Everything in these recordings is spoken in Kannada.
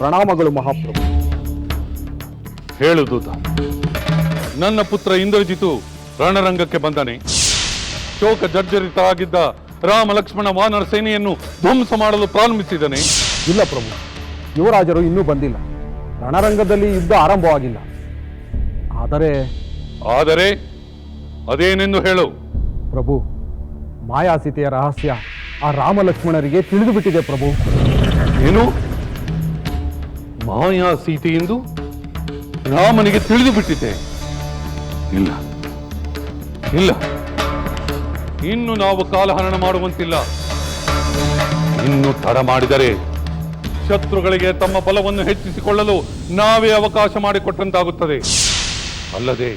ಪ್ರಣಾಮಗಳು ಮಹಾಪ್ರಭು. ಹೇಳು ದೂತ. ನನ್ನ ಪುತ್ರ ಇಂದ್ರಜಿತು ರಣರಂಗಕ್ಕೆ ಬಂದನೆ. ಶೋಕ ಜರ್ಜರಿತರಾಗಿದ್ದ ರಾಮ ಲಕ್ಷ್ಮಣ ವಾನರ ಸೇನೆಯನ್ನು ಧ್ವಂಸ ಮಾಡಲು ಪ್ರಾರಂಭಿಸಿದನೆ. ಇಲ್ಲ ಪ್ರಭು ಯುವರಾಜರು ಇನ್ನೂ ಬಂದಿಲ್ಲ. ರಣರಂಗದಲ್ಲಿ ಯುದ್ಧ ಆರಂಭವಾಗಿಲ್ಲ. ಆದರೆ ಆದರೆ ಅದೇನೆಂದು ಹೇಳು. ಪ್ರಭು ಮಾಯಾಸೀತೆಯ ರಹಸ್ಯ ಆ ರಾಮ ಲಕ್ಷ್ಮಣರಿಗೆ ತಿಳಿದು ಬಿಟ್ಟಿದೆ ಪ್ರಭು. ಏನು? ಮಾಯಾ ಎಂದು ರಾಮನಿಗೆ ತಿಳಿದು ಬಿಟ್ಟಿದೆ ಇಲ್ಲ. ಇಲ್ಲ. ಇನ್ನು ನಾವು ಕಾಲಹರಣ ಮಾಡುವಂತಿಲ್ಲ. ಇನ್ನು ತಡ ಮಾಡಿದರೆ ಶತ್ರುಗಳಿಗೆ ತಮ್ಮ ಬಲವನ್ನು ಹೆಚ್ಚಿಸಿಕೊಳ್ಳಲು ನಾವೇ ಅವಕಾಶ ಮಾಡಿಕೊಟ್ಟಂತಾಗುತ್ತದೆ. ಅಲ್ಲದೆ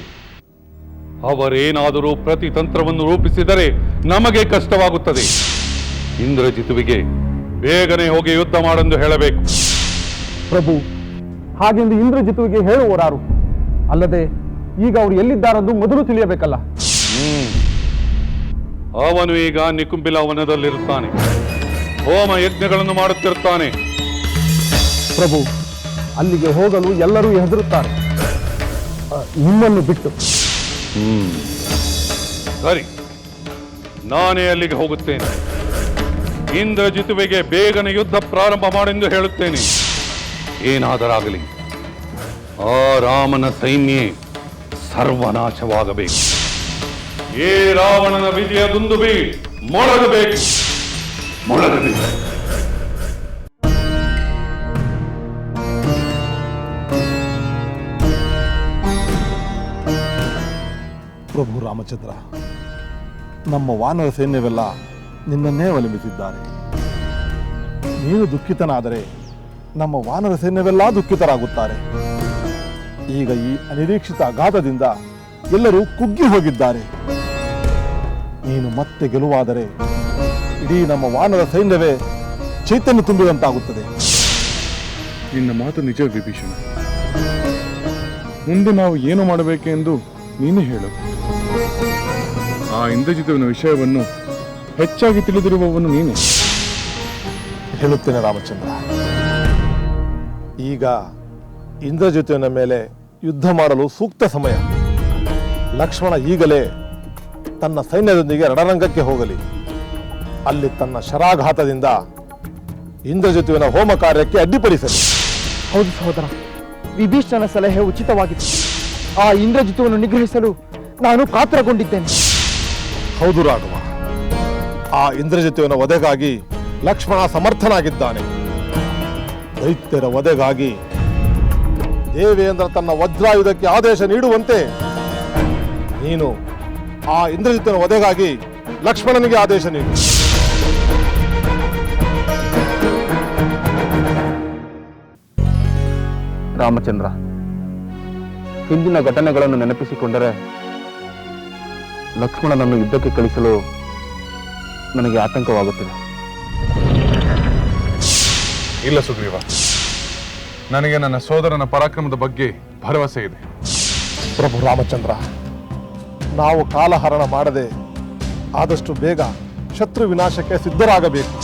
ಅವರೇನಾದರೂ ಪ್ರತಿ ತಂತ್ರವನ್ನು ರೂಪಿಸಿದರೆ ನಮಗೆ ಕಷ್ಟವಾಗುತ್ತದೆ. ಇಂದ್ರಜಿತುವಿಗೆ ಬೇಗನೆ ಹೋಗಿ ಯುದ್ಧ ಮಾಡೆಂದು ಹೇಳಬೇಕು. ಪ್ರಭು ಹಾಗೆಂದು ಇಂದ್ರಜಿತುವಿಗೆ ಹೇಳುವರಾರು ಅಲ್ಲದೆ ಈಗ ಅವರು ಎಲ್ಲಿದ್ದಾರೆಂದು ಮೊದಲು ತಿಳಿಯಬೇಕಲ್ಲ. ಹ್ಮ್. ಅವನು ಈಗ ನಿಕುಂಬಿಲ ವನದಲ್ಲಿರುತ್ತಾನೆ. ಹೋಮ ಯಜ್ಞಗಳನ್ನು ಮಾಡುತ್ತಿರುತ್ತಾನೆ. ಪ್ರಭು ಅಲ್ಲಿಗೆ ಹೋಗಲು ಎಲ್ಲರೂ ಹೆದರುತ್ತಾರೆ. ನಿಮ್ಮನ್ನು ಬಿಟ್ಟು. ಸರಿ. ನಾನೇ ಅಲ್ಲಿಗೆ ಹೋಗುತ್ತೇನೆ. ಇಂದ್ರಜಿತುವಿಗೆ ಬೇಗನೆ ಯುದ್ಧ ಪ್ರಾರಂಭ ಮಾಡೆಂದು ಹೇಳುತ್ತೇನೆ. ಏನಾದರಾಗಲಿ, ಆ ರಾಮನ ಸೈನ್ಯ ಸರ್ವನಾಶವಾಗಬೇಕು. ಏ ರಾವಣನ ವಿಜಯ ದುಂದುಬಿ, ಮೊಳಗಬೇಕು. ಮೊಳಗಬೇಕು. ಪ್ರಭು ರಾಮಚಂದ್ರ, ನಮ್ಮ ವಾನರ ಸೈನ್ಯವೆಲ್ಲ ನಿನ್ನನ್ನೇ ಅವಲಂಬಿಸಿದ್ದಾರೆ ನೀನು ದುಃಖಿತನಾದರೆ ನಮ್ಮ ವಾನರ ಸೈನ್ಯವೆಲ್ಲ ದುಃಖಿತರಾಗುತ್ತಾರೆ. ಈಗ ಈ ಅನಿರೀಕ್ಷಿತ ಆಘಾತದಿಂದ ಎಲ್ಲರೂ ಕುಗ್ಗಿ ಹೋಗಿದ್ದಾರೆ. ನೀನು ಮತ್ತೆ ಗೆಲುವಾದರೆ ಇಡೀ ನಮ್ಮ ವಾನರ ಸೈನ್ಯವೇ ಚೈತನ್ಯ ತುಂಬಿದಂತಾಗುತ್ತದೆ. ನಿನ್ನ ಮಾತು ನಿಜ ವಿಭೀಷಣ. ಮುಂದೆ ನಾವು ಏನು ಮಾಡಬೇಕೆಂದು ನೀನು ಹೇಳು. ಆ ಇಂದ್ರಜಿತುವಿನ ವಿಷಯವನ್ನು ಹೆಚ್ಚಾಗಿ ತಿಳಿದಿರುವವನು ನೀನು. ಹೇಳುತ್ತೇನೆ ರಾಮಚಂದ್ರ. ಈಗ ಇಂದ್ರಜಿತುವಿನ ಮೇಲೆ ಯುದ್ಧ ಮಾಡಲು ಸೂಕ್ತ ಸಮಯ. ಲಕ್ಷ್ಮಣ ಈಗಲೇ ತನ್ನ ಸೈನ್ಯದೊಂದಿಗೆ ರಣರಂಗಕ್ಕೆ ಹೋಗಲಿ. ಅಲ್ಲಿ ತನ್ನ ಶರಾಘಾತದಿಂದ ಇಂದ್ರಜಿತುವಿನ ಹೋಮ ಕಾರ್ಯಕ್ಕೆ ಅಡ್ಡಿಪಡಿಸಲಿ. ಹೌದು ಸಹೋದರ ವಿಭೀಷಣನ ಸಲಹೆ ಉಚಿತವಾಗಿತ್ತು ಆ ಇಂದ್ರಜಿತುವನ್ನು ನಿಗ್ರಹಿಸಲು ನಾನು ಕಾತರಗೊಂಡಿದ್ದೇನೆ ಹೌದು ರಾಘವ ಆ ಇಂದ್ರಜಿತುವಿನ ವಧೆಗಾಗಿ ಲಕ್ಷ್ಮಣ ಸಮರ್ಥನಾಗಿದ್ದಾನೆ. ದೈತ್ಯರ ವಧೆಗಾಗಿ ದೇವೇಂದ್ರ ತನ್ನ ವಜ್ರಾಯುಧಕ್ಕೆ ಆದೇಶ ನೀಡುವಂತೆ ನೀನು ಆ ಇಂದ್ರಜಿತನ ವಧೆಗಾಗಿ ಲಕ್ಷ್ಮಣನಿಗೆ ಆದೇಶ ನೀಡು. ರಾಮಚಂದ್ರ, ಹಿಂದಿನ ಘಟನೆಗಳನ್ನು ನೆನಪಿಸಿಕೊಂಡರೆ ಲಕ್ಷ್ಮಣನನ್ನು ಯುದ್ಧಕ್ಕೆ ಕಳಿಸಲು ನನಗೆ ಆತಂಕವಾಗುತ್ತದೆ. ಇಲ್ಲ ಸುಗ್ರೀವ. ನನಗೆ ನನ್ನ ಸೋದರನ ಪರಾಕ್ರಮದ ಬಗ್ಗೆ ಭರವಸೆ ಇದೆ. ಪ್ರಭು ರಾಮಚಂದ್ರ ನಾವು ಕಾಲಹರಣ ಮಾಡದೆ ಆದಷ್ಟು ಬೇಗ ಶತ್ರು ವಿನಾಶಕ್ಕೆ ಸಿದ್ಧರಾಗಬೇಕು.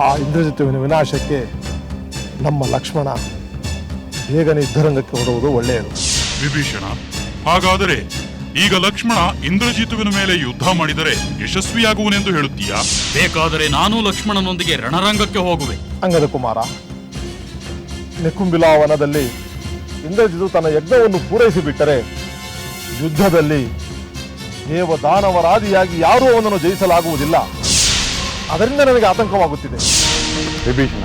ಆ ಇಂದ್ರಜಿತುವಿನ ವಿನಾಶಕ್ಕೆ ನಮ್ಮ ಲಕ್ಷ್ಮಣ ಬೇಗನೆ ಯುದ್ಧರಂಗಕ್ಕೆ ಹೊರಡುವುದು ಒಳ್ಳೆಯದು. ವಿಭೀಷಣ ಹಾಗಾದರೆ ಈಗ ಲಕ್ಷ್ಮಣ ಇಂದ್ರಜಿತುವಿನ ಮೇಲೆ ಯುದ್ಧ ಮಾಡಿದರೆ ಯಶಸ್ವಿಯಾಗುವನೆಂದು ಹೇಳುತ್ತೀಯಾ? ಬೇಕಾದರೆ ನಾನು ಲಕ್ಷ್ಮಣನೊಂದಿಗೆ ರಣರಂಗಕ್ಕೆ ಹೋಗುವೆ. ಅಂಗದ ಕುಮಾರ ನಿಕುಂಬಿಲಾ ವನದಲ್ಲಿ ಇಂದ್ರಜಿತು ತನ್ನ ಯಜ್ಞವನ್ನು ಪೂರೈಸಿಬಿಟ್ಟರೆ ಯುದ್ಧದಲ್ಲಿ ಯುದ್ಧದಲ್ಲಿ ದೇವದಾನವರಾದಿಯಾಗಿ ಯಾರೂ ಅವನನ್ನು ಜಯಿಸಲಾಗುವುದಿಲ್ಲ. ಅದರಿಂದ ನನಗೆ ಆತಂಕವಾಗುತ್ತಿದೆ. ವಿಭೀಷಣ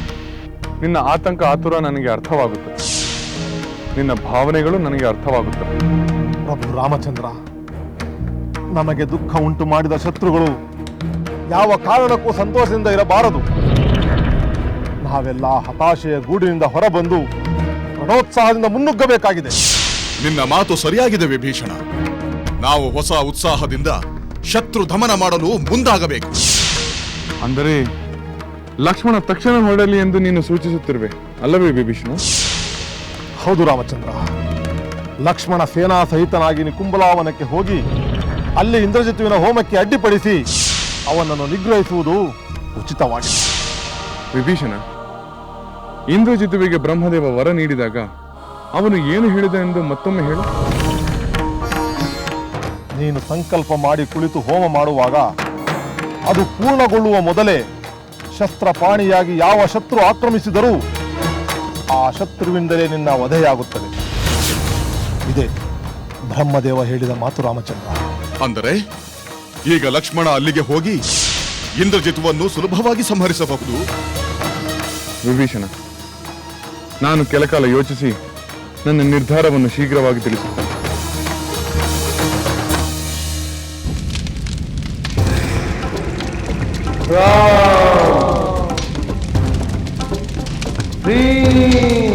ನಿನ್ನ ಆತಂಕ ಆತುರ ನನಗೆ ಅರ್ಥವಾಗುತ್ತದೆ. ನಿನ್ನ ಭಾವನೆಗಳು ನನಗೆ ಅರ್ಥವಾಗುತ್ತವೆ. ಪ್ರಭು ರಾಮಚಂದ್ರ. ನಮಗೆ ದುಃಖ ಉಂಟು ಮಾಡಿದ ಶತ್ರುಗಳು ಯಾವ ಕಾರಣಕ್ಕೂ ಸಂತೋಷದಿಂದ ಇರಬಾರದು. ನಾವೆಲ್ಲ ಹತಾಶೆಯ ಗೂಡಿನಿಂದ ಹೊರಬಂದು ರಣೋತ್ಸಾಹದಿಂದ ಮುನ್ನುಗ್ಗಬೇಕಾಗಿದೆ. ನಿನ್ನ ಮಾತು ಸರಿಯಾಗಿದೆ ವಿಭೀಷಣ. ನಾವು ಹೊಸ ಉತ್ಸಾಹದಿಂದ ಶತ್ರು ದಮನ ಮಾಡಲು ಮುಂದಾಗಬೇಕು. ಅಂದರೆ ಲಕ್ಷ್ಮಣ ತಕ್ಷಣ ಹೊರಡಲಿ ಎಂದು ನೀನು ಸೂಚಿಸುತ್ತಿರುವೆ ಅಲ್ಲವೇ ವಿಭೀಷಣ? ಹೌದು ರಾಮಚಂದ್ರ. ಲಕ್ಷ್ಮಣ ಸೇನಾ ಸಹಿತನಾಗಿ ನಿಕುಂಬಲಾವನಕ್ಕೆ ಹೋಗಿ ಅಲ್ಲಿ ಇಂದ್ರಜಿತುವಿನ ಹೋಮಕ್ಕೆ ಅಡ್ಡಿಪಡಿಸಿ ಅವನನ್ನು ನಿಗ್ರಹಿಸುವುದು ಉಚಿತವಾಗಿದೆ. ವಿಭೀಷಣ ಇಂದ್ರಜಿತುವಿಗೆ ಬ್ರಹ್ಮದೇವ ವರ ನೀಡಿದಾಗ ಅವನು ಏನು ಹೇಳಿದ ಎಂದು ಮತ್ತೊಮ್ಮೆ ಹೇಳು. ನೀನು ಸಂಕಲ್ಪ ಮಾಡಿ ಕುಳಿತು ಹೋಮ ಮಾಡುವಾಗ ಅದು ಪೂರ್ಣಗೊಳ್ಳುವ ಮೊದಲೇ ಶಸ್ತ್ರಪಾಣಿಯಾಗಿ ಯಾವ ಶತ್ರು ಆಕ್ರಮಿಸಿದರೂ ಆ ಶತ್ರುವಿಂದಲೇ ನಿನ್ನ ವಧೆಯಾಗುತ್ತದೆ. ಇದೆ. ಬ್ರಹ್ಮದೇವ ಹೇಳಿದ ಮಾತು ರಾಮಚಂದ್ರ. ಅಂದರೆ ಈಗ ಲಕ್ಷ್ಮಣ ಅಲ್ಲಿಗೆ ಹೋಗಿ ಇಂದ್ರಜಿತುವನ್ನು ಸುಲಭವಾಗಿ ಸಂಹರಿಸಬಹುದು. ವಿಭೀಷಣ ನಾನು ಕೆಲಕಾಲ ಯೋಚಿಸಿ ನನ್ನ ನಿರ್ಧಾರವನ್ನು ಶೀಘ್ರವಾಗಿ ತಿಳಿಸುತ್ತೇನೆ. Three.